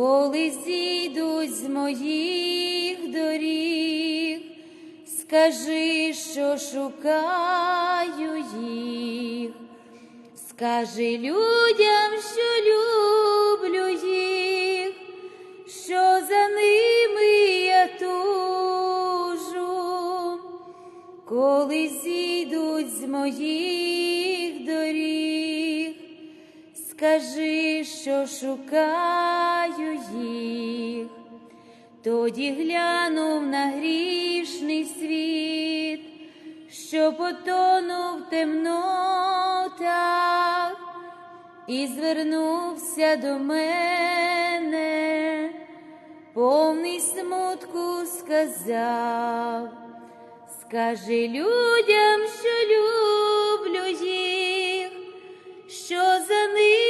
коли зійдуть з моїх доріг, скажи, що шукаю їх, скажи людям, що люблю їх, що за ними я тужу, коли зійдуть з моїх скажи, що шукаю їх, тоді глянув на грішний світ, що потонув в темнотах, і звернувся до мене, повний смутку сказав, скажи людям, що люблю їх, що за ними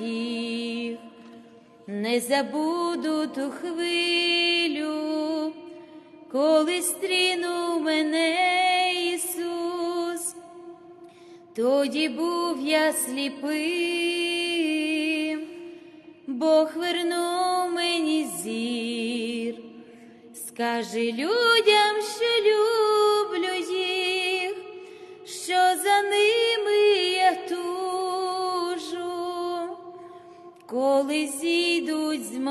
їх, не забуду ту хвилю, коли стрінув мене Ісус. Тоді був я сліпим, Бог вернув мені зір, скажи людям,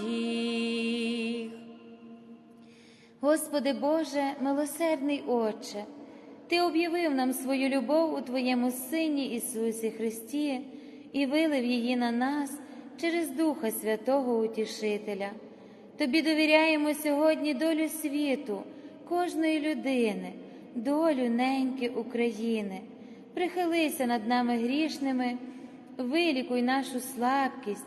їх. Господи Боже, милосердний Отче, Ти об'явив нам свою любов у Твоєму Сині Ісусі Христі і вилив її на нас через Духа Святого Утішителя. Тобі довіряємо сьогодні долю світу, кожної людини, долю неньки України. Прихилися над нами грішними, вилікуй нашу слабкість,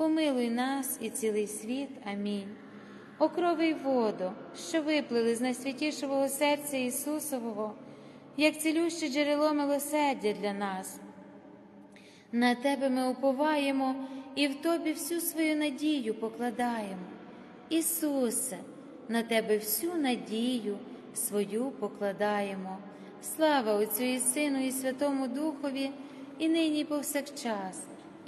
помилуй нас і цілий світ. Амінь. О крови й воду, що виплили з найсвятішого серця Ісусового, як цілюще джерело милосердя для нас. На Тебе ми уповаємо і в Тобі всю свою надію покладаємо. Ісусе, на Тебе всю надію свою покладаємо. Слава Отцю і Сину, і Святому Духові, і нині, повсякчас,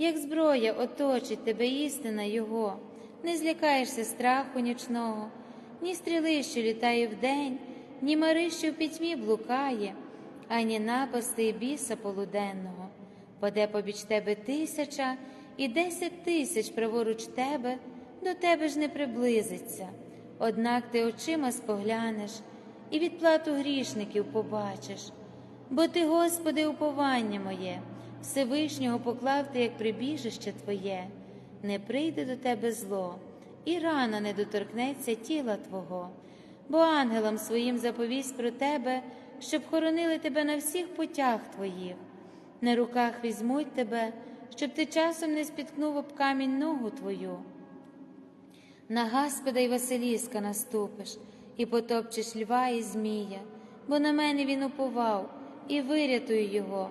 як зброя оточить тебе істина Його, не злякаєшся страху нічного, ні стріли, що літає вдень, ні мари, що в пітьмі блукає ані напасти і біса полуденного, паде побіч тебе тисяча і десять тисяч праворуч тебе, до тебе ж не приблизиться. Однак ти очима споглянеш і відплату грішників побачиш. Бо ти, Господи, уповання моє, Всевишнього поклав ти, як прибіжище Твоє, не прийде до тебе зло, і рана не доторкнеться тіла Твого, бо ангелам своїм заповість про тебе щоб хоронили тебе на всіх путях твоїх, на руках візьмуть тебе, щоб ти часом не спіткнув об камінь ногу твою. На Гаспода й Василіска наступиш, і потопчеш льва і змія, бо на мене він уповав, і вирятую його,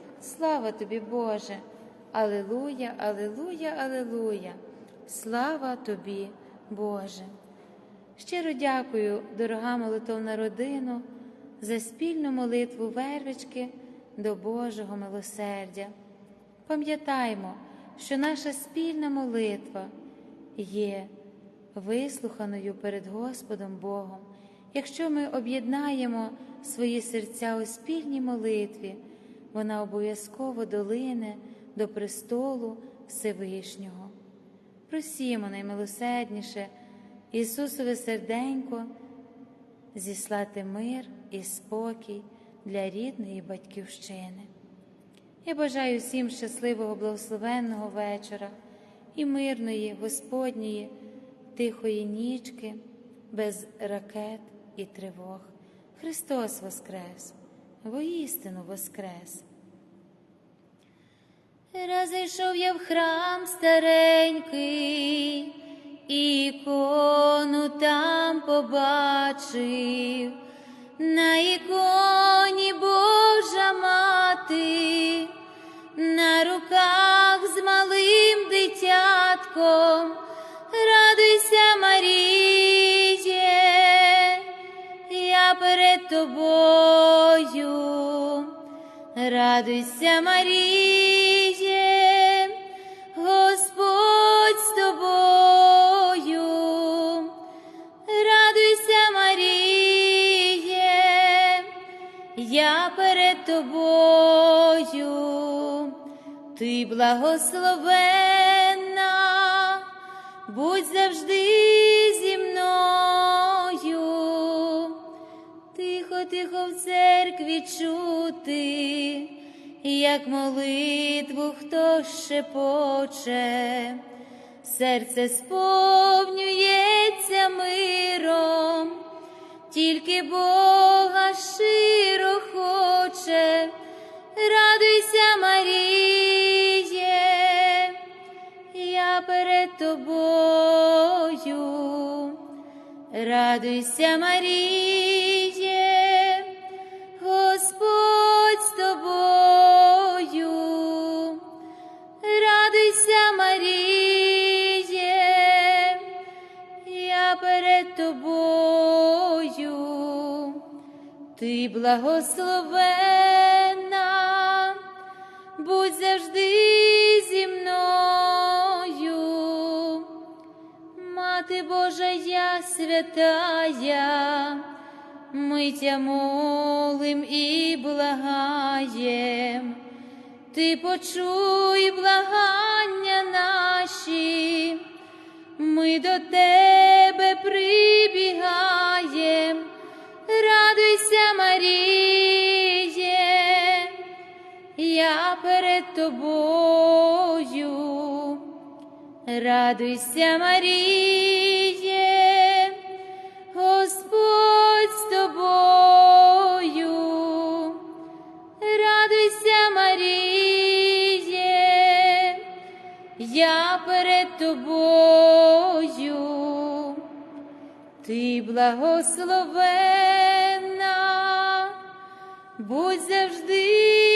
Слава тобі, Боже. Алилуя, алилуя, алилуя. Слава тобі, Боже. Щиро дякую, дорога молитовна родина, за спільну молитву вервички до Божого милосердя. Пам'ятаймо, що наша спільна молитва є вислуханою перед Господом Богом, якщо ми об'єднаємо свої серця у спільній молитві, вона обов'язково долине до престолу Всевишнього. Просімо наймилосердніше Ісусове серденько зіслати мир і спокій для рідної батьківщини. Я бажаю всім щасливого, благословенного вечора і мирної, Господньої, тихої нічки, без ракет і тривог. Христос Воскрес, воістину Воскрес. Раз зайшов я в храм старенький, ікону там побачив, на іконі Божа мати, на руках з малим дитятком, радуйся, Маріє, тобою, радуйся, Маріє, Господь з тобою, радуйся, Маріє, я перед тобою, ти благословенна, будь завжди тихо, в церкві чути, як молитву хто шепоче, серце сповнюється миром, тільки Бога щиро хоче, радуйся, Маріє, я перед тобою, радуйся, Маріє, ти благословенна, будь завжди зі мною, Мати Божа я святая, ми тя молим і благаєм, ти почуй благання наші, ми до тебе прибігаєм, радуйся, Маріє, я перед тобою, радуйся, Маріє, Господь з тобою, радуйся, Маріє, я перед тобою, ти благословенна, будь завжди